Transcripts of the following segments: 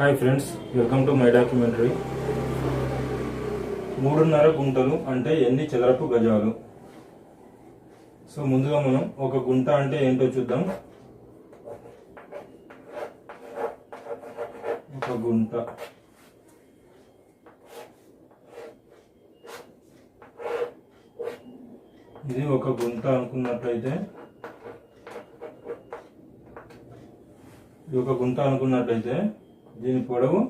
Hi friends welcome to my documentary మూడున్నర గుంటలు అంటే ఎన్ని చదరపు గజాలు? సో ముందుగా మనం ఒక గుంట అంటే ఏంటో చూద్దాం. ఒక గుంట. ఇది ఒక గుంట అనుకున్నట్లయితే ఇది ఒక గుంట అనుకున్నట్లయితే దీని పొడవు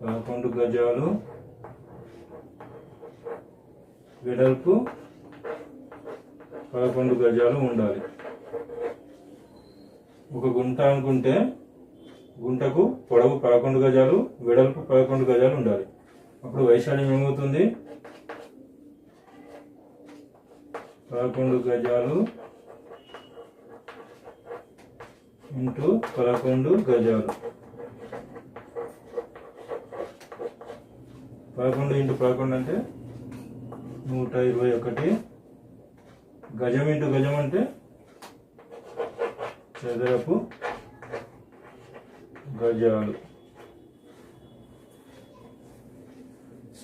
పదకొండు గజాలు. వెడల్పు పదకొండు గజాలు ఉండాలి. ఒక గుంట అనుకుంటే గుంటకు పొడవు పదకొండు గజాలు వెడల్పు పదకొండు గజాలు ఉండాలి. అప్పుడు వైశాల్యం ఏమవుతుంది? పదకొండు గజాలు ఇంటూ పదకొండు గజాలు. పదకొండు ఇంటూ పదకొండు అంటే నూట ఇరవై ఒకటి. గజం ఇంటూ గజం అంటే చదరపు గజాలు.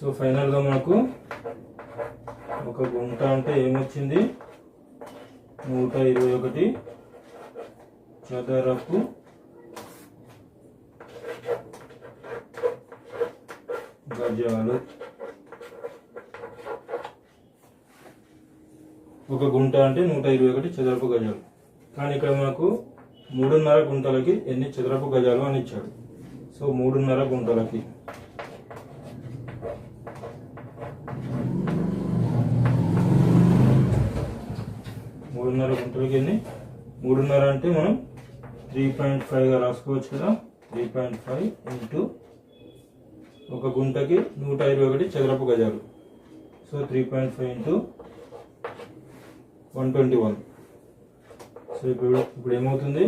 సో ఫైనల్గా మనకు ఒక గుంట అంటే ఏమొచ్చింది? నూట ఇరవై ఒకటి. చదరపు గజాలు. ఒక గుంట అంటే నూట ఇరవై ఒకటి చదరపు గజాలు. కానీ ఇక్కడ మనకు మూడున్నర గుంటలకి ఎన్ని చదరపు గజాలు అని ఇచ్చాడు. సో మూడున్నర గుంటలకి. మూడున్నర గుంటలకి ఎన్ని? మూడున్నర అంటే మనం త్రీ పాయింట్ ఫైవ్గా రాసుకోవచ్చు కదా? త్రీ పాయింట్ ఫైవ్ ఇంటూ ఒక గుంటకి నూట ఇరవై ఒకటి చదరపు గజాలు. So three point five into one twenty one so ఇప్పుడు ఇప్పుడు ఏమవుతుంది?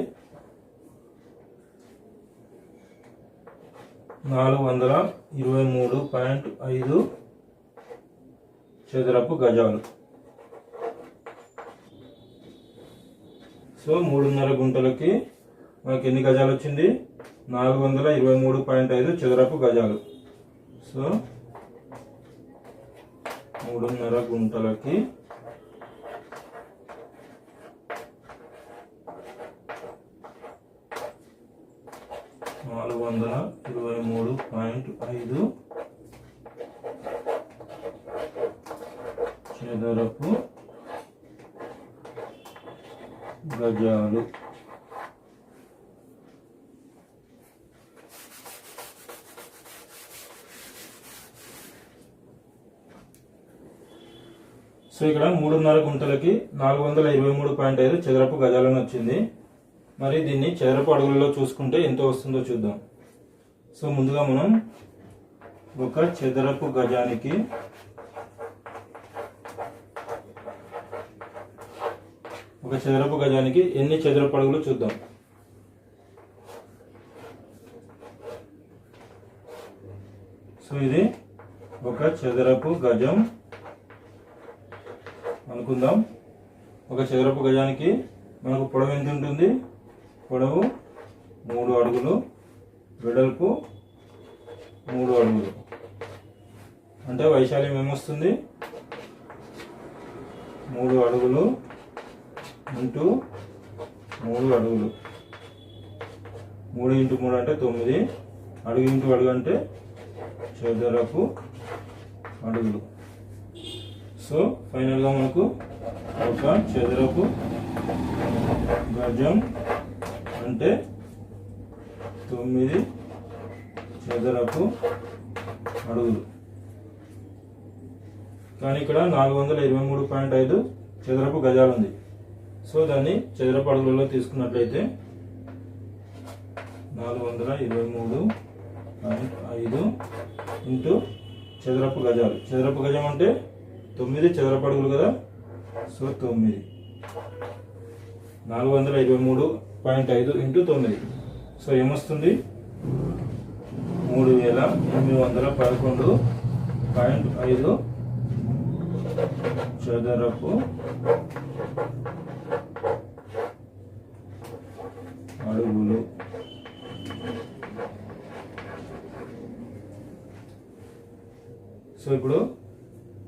నాలుగు వందల ఇరవై మూడు పాయింట్ ఐదు చదరపు గజాలు. సో మూడున్నర గుంటలకి మనకి ఎన్ని గజాలు వచ్చింది? నాలుగు వందల ఇరవై మూడు పాయింట్ ఐదు చదరపు గజాలు. సో మూడున్నర గుంటలకి నాలుగు వందల ఇరవై మూడు పాయింట్ ఐదు చదరపు గజాలు. సో ఇక్కడ మూడున్నర గుంటలకి నాలుగు వందల ఇరవై మూడు పాయింట్ ఐదు చదరపు గజాలను వచ్చింది. మరి దీన్ని చదరపు అడుగులలో చూసుకుంటే ఎంత వస్తుందో చూద్దాం. సో ముందుగా మనం ఒక చదరపు గజానికి ఒక చదరపు గజానికి ఎన్ని చదరపు అడుగులు చూద్దాం. సో ఇది ఒక చదరపు గజం అనుకుందాం. ఒక చదరపు గజానికి మనకు పొడవు ఎంత ఉంటుంది? పొడవు మూడు అడుగులు వెడల్పు మూడు అడుగులు. అంటే వైశాల్యం ఏమొస్తుంది? మూడు అడుగులు ఇంటూ మూడు అడుగులు. మూడు ఇంటూ మూడు అంటే తొమ్మిది. అడుగు ఇంటూ అడుగు అంటే చదరపు అడుగులు. సో ఫైనల్గా మనకు ఒక చదరపు గజం అంటే తొమ్మిది చదరపు అడుగులు. కానీ ఇక్కడ నాలుగు వందల ఇరవై మూడు పాయింట్ ఐదు చదరపు గజాలు ఉంది. సో దాన్ని చదరపు అడుగులలో తీసుకున్నట్లయితే నాలుగు వందల ఇరవై మూడు పాయింట్ ఐదు ఇంటూ చదరపు గజాలు. చదరపు గజం అంటే తొమ్మిది చదరపడుగులు కదా? సో తొమ్మిది. నాలుగు వందల ఇరవై మూడు పాయింట్ ఐదు ఇంటూ తొమ్మిది. సో ఏమొస్తుంది? మూడు వేల ఎనిమిది వందల పదకొండు పాయింట్ ఐదు చదరపు అడుగులు. సో ఇప్పుడు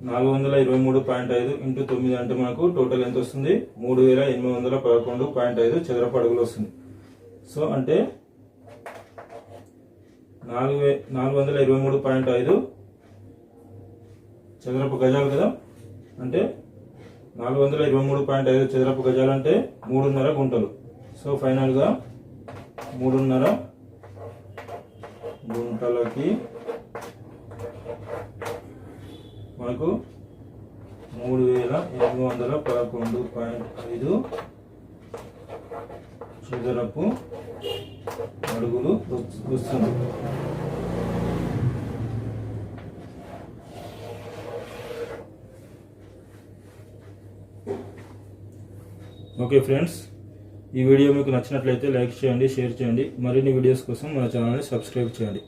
నాలుగు వందల ఇరవై మూడు పాయింట్ ఐదు ఇంటూ తొమ్మిది అంటే మనకు టోటల్ ఎంత వస్తుంది? మూడు వేల ఎనిమిది వందల పదకొండు పాయింట్ ఐదు చదరపు అడుగులు వస్తుంది. సో అంటే నాలుగు వే నాలుగు వందల ఇరవై మూడు పాయింట్ ఐదు చదరపు గజాలు కదా? అంటే నాలుగు వందల ఇరవై మూడు పాయింట్ ఐదు చదరపు గజాలు అంటే మూడున్నర గుంటలు. సో ఫైనల్గా మూడున్నర గుంటలకి మనకు మూడు వేల ఎనిమిది వందల పదకొండు పాయింట్ ఐదు చదరపు అడుగులు వస్తుంది. ఓకే ఫ్రెండ్స్ ఈ వీడియో మీకు నచ్చినట్లయితే లైక్ చేయండి షేర్ చేయండి. మరిన్ని వీడియోస్ కోసం మన ఛానల్ని సబ్స్క్రైబ్ చేయండి.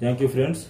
Thank you friends.